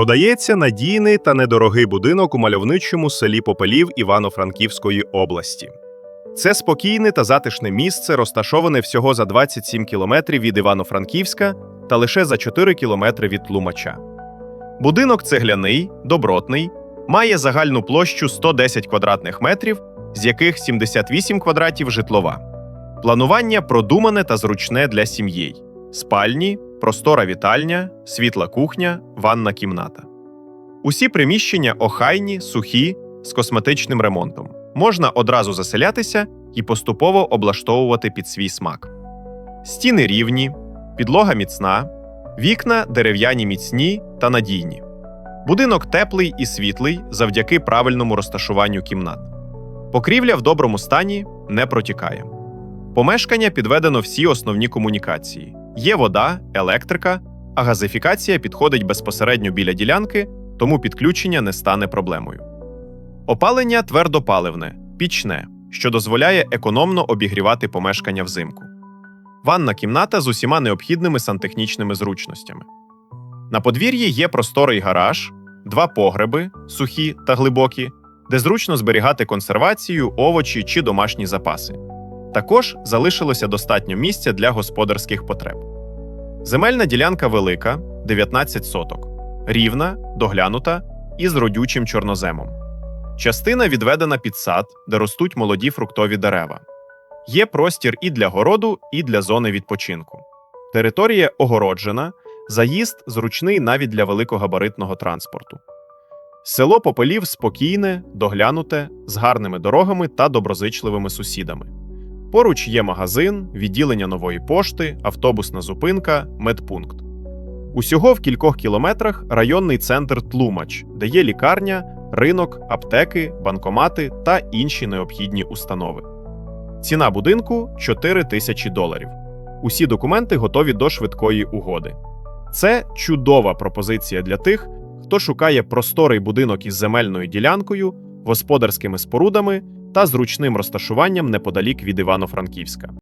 Продається надійний та недорогий будинок у мальовничому селі Попелів Івано-Франківської області. Це спокійне та затишне місце, розташоване всього за 27 кілометрів від Івано-Франківська та лише за 4 кілометри від Тлумача. Будинок цегляний, добротний, має загальну площу 110 квадратних метрів, з яких 78 квадратів житлова. Планування продумане та зручне для сім'ї. Спальні, простора вітальня, світла кухня, ванна кімната. Усі приміщення охайні, сухі, з косметичним ремонтом. Можна одразу заселятися і поступово облаштовувати під свій смак. Стіни рівні, підлога міцна, вікна дерев'яні міцні та надійні. Будинок теплий і світлий завдяки правильному розташуванню кімнат. Покрівля в доброму стані не протікає. Помешкання підведено всі основні комунікації: є вода, електрика, а газифікація підходить безпосередньо біля ділянки, тому підключення не стане проблемою. Опалення твердопаливне, пічне, що дозволяє економно обігрівати помешкання взимку. Ванна кімната з усіма необхідними сантехнічними зручностями. На подвір'ї є просторий гараж, два погреби, сухі та глибокі, де зручно зберігати консервацію, овочі чи домашні запаси. Також залишилося достатньо місця для господарських потреб. Земельна ділянка велика 19 соток, рівна, доглянута і з родючим чорноземом. Частина відведена під сад, де ростуть молоді фруктові дерева. Є простір і для городу, і для зони відпочинку. Територія огороджена, заїзд зручний навіть для великогабаритного транспорту. Село Попелів спокійне, доглянуте, з гарними дорогами та доброзичливими сусідами. Поруч є магазин, відділення нової пошти, автобусна зупинка, медпункт. Усього в кількох кілометрах районний центр Тлумач, де є лікарня, ринок, аптеки, банкомати та інші необхідні установи. Ціна будинку 4 тисячі доларів. Усі документи готові до швидкої угоди. Це чудова пропозиція для тих, хто шукає просторий будинок із земельною ділянкою, господарськими спорудами та зручним розташуванням неподалік від Івано-Франківська.